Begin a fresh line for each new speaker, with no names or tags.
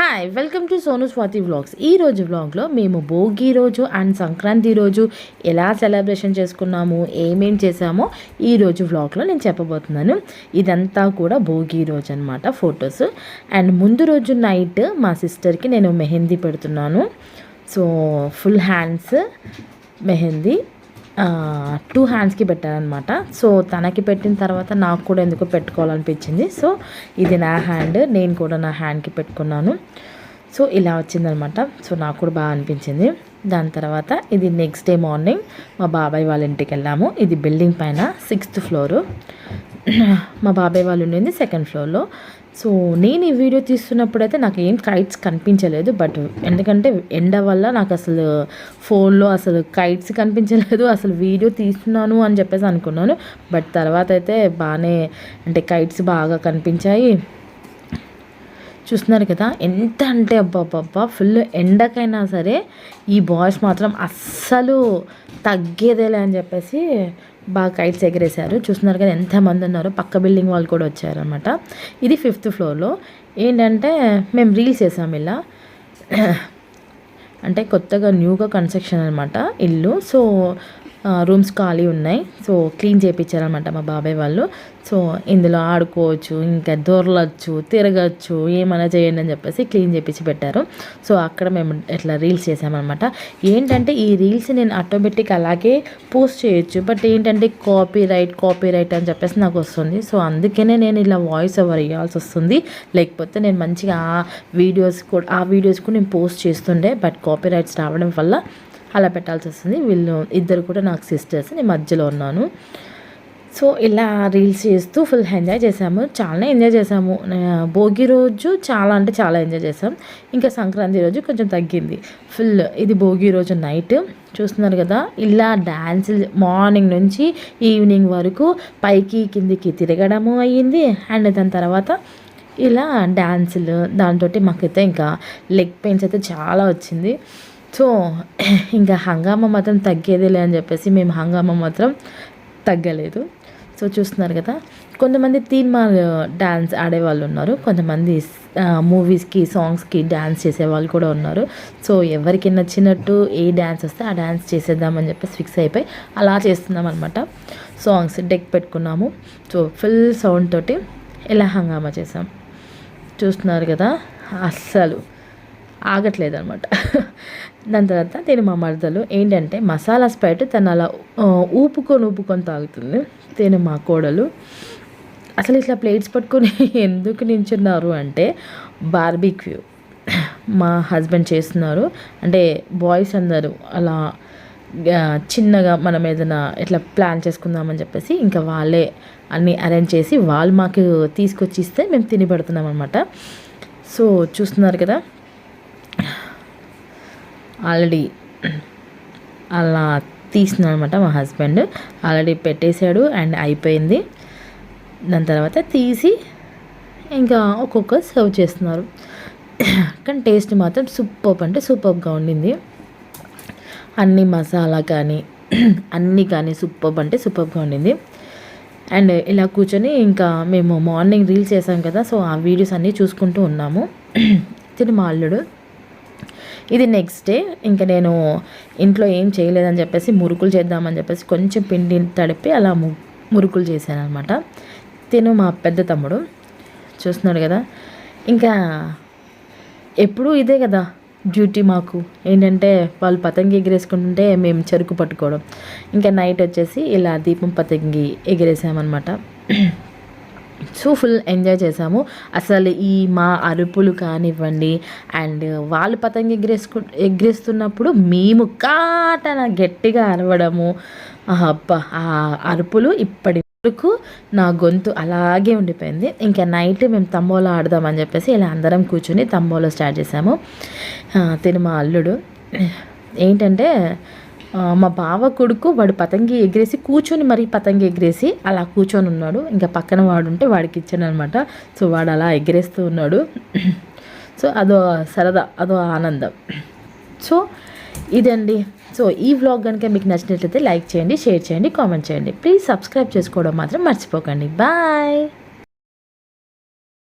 Hi welcome to Sonu Swathi vlogs ఈ రోజు వ్లాగ్లో మేము భోగి రోజు అండ్ సంక్రాంతి రోజు ఎలా సెలబ్రేషన్ చేసుకున్నాము ఏమేం చేసామో ఈ రోజు వ్లాగ్లో నేను చెప్పబోతున్నాను. ఇదంతా కూడా భోగి రోజు అనమాట ఫొటోస్ అండ్ ముందు రోజు నైట్ మా సిస్టర్కి నేను మెహందీ పెడుతున్నాను. So full hands mehndi. Two హ్యాండ్స్కి పెట్టారనమాట సో తనకి పెట్టిన తర్వాత నాకు కూడా ఎందుకో పెట్టుకోవాలనిపించింది. సో ఇది నా హ్యాండ్ నేను కూడా నా హ్యాండ్కి పెట్టుకున్నాను. సో ఇలా వచ్చిందనమాట సో నాకు కూడా బాగా అనిపించింది. దాని తర్వాత ఇది నెక్స్ట్ డే మార్నింగ్ మా బాబాయ్ వాళ్ళ ఇంటికి వెళ్ళాము. ఇది బిల్డింగ్ పైన సిక్స్త్ ఫ్లోరు మా బాబాయ్ వాళ్ళు ఉండింది సెకండ్ ఫ్లోర్లో సో నేను ఈ వీడియో తీస్తున్నప్పుడు అయితే నాకు ఏం కైట్స్ కనిపించలేదు బట్ ఎందుకంటే ఎండ వల్ల నాకు అసలు ఫోన్లో అసలు కైట్స్ కనిపించలేదు అసలు వీడియో తీస్తున్నాను అని చెప్పేసి అనుకున్నాను. బట్ తర్వాత అయితే బాగానే అంటే కైట్స్ బాగా కనిపించాయి. చూస్తున్నారు కదా ఎంత అంటే అబ్బాబ్బా ఫుల్ ఎండకైనా సరే ఈ బాయ్స్ మాత్రం అస్సలు తగ్గేదేలే అని చెప్పేసి బాగా కైట్స్ ఎగరేశారు. చూస్తున్నారు కదా ఎంతమంది ఉన్నారో. పక్క బిల్డింగ్ వాళ్ళు కూడా వచ్చారనమాట ఇది ఫిఫ్త్ ఫ్లోర్లో. ఏంటంటే మేము రీల్స్ చేసాము ఇలా. అంటే కొత్తగా న్యూగా కన్స్ట్రక్షన్ అనమాట ఇల్లు. సో రూమ్స్ ఖాళీ ఉన్నాయి. సో క్లీన్ చేయించారనమాట మా బాబాయ్ వాళ్ళు. సో ఇందులో ఆడుకోవచ్చు ఇంకా దొరలచ్చు తిరగచ్చు ఏమైనా చేయండి అని చెప్పేసి క్లీన్ చేయించి పెట్టారు. సో అక్కడ మేము ఇట్లా రీల్స్ చేసామన్నమాట. ఏంటంటే ఈ రీల్స్ నేను ఆటోమేటిక్ అలాగే పోస్ట్ చేయొచ్చు. బట్ ఏంటంటే కాపీ రైట్ కాపీ రైట్ అని చెప్పేసి నాకు వస్తుంది. సో అందుకనే నేను ఇలా వాయిస్ ఓవర్ ఇవ్వాల్సి వస్తుంది. లేకపోతే నేను మంచిగా ఆ వీడియోస్ కూడా ఆ వీడియోస్ కూడా నేను పోస్ట్ చేస్తుండే. బట్ కాపీ రైట్స్ రావడం వల్ల అలా పెట్టాల్సి వస్తుంది. వీళ్ళు ఇద్దరు కూడా నాకు సిస్టర్స్ నేను మధ్యలో ఉన్నాను. సో ఇలా రీల్స్ చేస్తూ ఫుల్ ఎంజాయ్ చేసాము చాలా ఎంజాయ్ చేసాము భోగి రోజు చాలా అంటే చాలా ఎంజాయ్ చేసాం ఇంకా సంక్రాంతి రోజు కొంచెం తగ్గింది. ఫుల్ ఇది భోగి రోజు నైట్ చూస్తున్నారు కదా ఇలా డ్యాన్స్ మార్నింగ్ నుంచి ఈవినింగ్ వరకు పైకి కిందికి తిరగడము అయ్యింది. అండ్ దాని తర్వాత ఇలా డ్యాన్సులు దాంతో మాకైతే ఇంకా లెగ్ పెయిన్స్ అయితే చాలా వచ్చింది. సో ఇంకా హంగామా మాత్రం తగ్గేదేలే అని చెప్పేసి మేము హంగామా మాత్రం తగ్గలేదు. సో చూస్తున్నారు కదా కొంతమంది తీన్మార్ డ్యాన్స్ uh, ఆడేవాళ్ళు ఉన్నారు. కొంతమంది మూవీస్కి సాంగ్స్కి డ్యాన్స్ చేసేవాళ్ళు కూడా ఉన్నారు. సో ఎవరికి నచ్చినట్టు ఏ డ్యాన్స్ వస్తే ఆ డ్యాన్స్ చేసేద్దామని చెప్పేసి ఫిక్స్ అయిపోయి అలా చేస్తున్నాం అనమాట సాంగ్స్ డెక్ పెట్టుకున్నాము. సో ఫుల్ సౌండ్ తోటి ఇలా హంగామా చేసాం? చూస్తున్నారు కదా అస్సలు ఆగట్లేదు అనమాట దాని తర్వాత తిని మా మరదలు ఏంటంటే మసాలా స్ప్రైట్ తను అలా ఊపుకొని ఊపుకొని తాగుతుంది తిని మా కోడలు. అసలు ఇట్లా ప్లేట్స్ పట్టుకొని ఎందుకు నించున్నారు అంటే బార్బీక్యూ. మా హస్బెండ్ చేస్తున్నారు. అంటే బాయ్స్ అందరూ అలా చిన్నగా మనం ఏదైనా ఇట్లా ప్లాన్ చేసుకుందామని చెప్పేసి ఇంకా వాళ్ళే అన్నీ అరేంజ్ చేసి వాళ్ళు మాకు తీసుకొచ్చి ఇస్తే మేము తిని పెడుతున్నాం అనమాట సో చూస్తున్నారు కదా. ఆల్రెడీ అలా తీసినాడు అనమాట మా హస్బెండ్. ఆల్రెడీ పెట్టేశాడు అండ్ అయిపోయింది. దాని తర్వాత తీసి ఇంకా ఒక్కొక్క సర్వ్ చేస్తున్నారు. కానీ టేస్ట్ మాత్రం సూపర్ అంటే సూపర్గా ఉండింది. అన్ని మసాలా కానీ అన్నీ కానీ సూపర్ అంటే సూపర్గా ఉండింది. అండ్ ఇలా కూర్చొని ఇంకా మేము మార్నింగ్ రీల్స్ చేసాం కదా సో ఆ వీడియోస్ అన్నీ చూసుకుంటూ ఉన్నాము. తిని మా అల్లుడు ఇది నెక్స్ట్ డే ఇంకా నేను ఇంట్లో ఏం చేయలేదని చెప్పేసి మురుకులు చేద్దామని చెప్పేసి కొంచెం పిండి తడిపి అలా మురుకులు చేశాను అనమాట తిను మా పెద్ద తమ్ముడు. చూస్తున్నాడు కదా. ఇంకా ఎప్పుడూ ఇదే కదా డ్యూటీ మాకు. ఏంటంటే వాళ్ళు పతంగి ఎగిరేసుకుంటుంటే మేము చెరుకు పట్టుకోవడం. ఇంకా నైట్ వచ్చేసి ఇలా దీపం పతంగి ఎగిరేసామన్నమాట. సో ఫుల్ ఎంజాయ్ చేసాము. అసలు ఈ మా అరుపులు కానివ్వండి అండ్ వాళ్ళు పతంగి ఎగిరేసుకు ఎగిరేస్తున్నప్పుడు మేము కాటన గట్టిగా అరవడము. అబ్బా ఆ అరుపులు ఇప్పటి వరకు నా గొంతు అలాగే ఉండిపోయింది. ఇంకా నైట్ మేము తంబోలా ఆడదామని చెప్పేసి ఇలా అందరం కూర్చుని తంబోలో స్టార్ట్ చేసాము. తిను మా అల్లుడు. ఏంటంటే మా బావ కొడుకు వాడు పతంగి ఎగిరేసి కూర్చొని మరి పతంగి ఎగిరేసి అలా కూర్చొని ఉన్నాడు. ఇంకా పక్కన వాడు ఉంటే వాడికి ఇచ్చాను అనమాట సో వాడు అలా ఎగిరేస్తూ ఉన్నాడు. సో అదో సరదా అదో ఆనందం. సో ఇదండి. సో ఈ వ్లాగ్ కనుక మీకు నచ్చినట్లయితే లైక్ చేయండి షేర్ చేయండి కామెంట్ చేయండి. ప్లీజ్ సబ్స్క్రైబ్ చేసుకోవడం మాత్రం మర్చిపోకండి. బాయ్!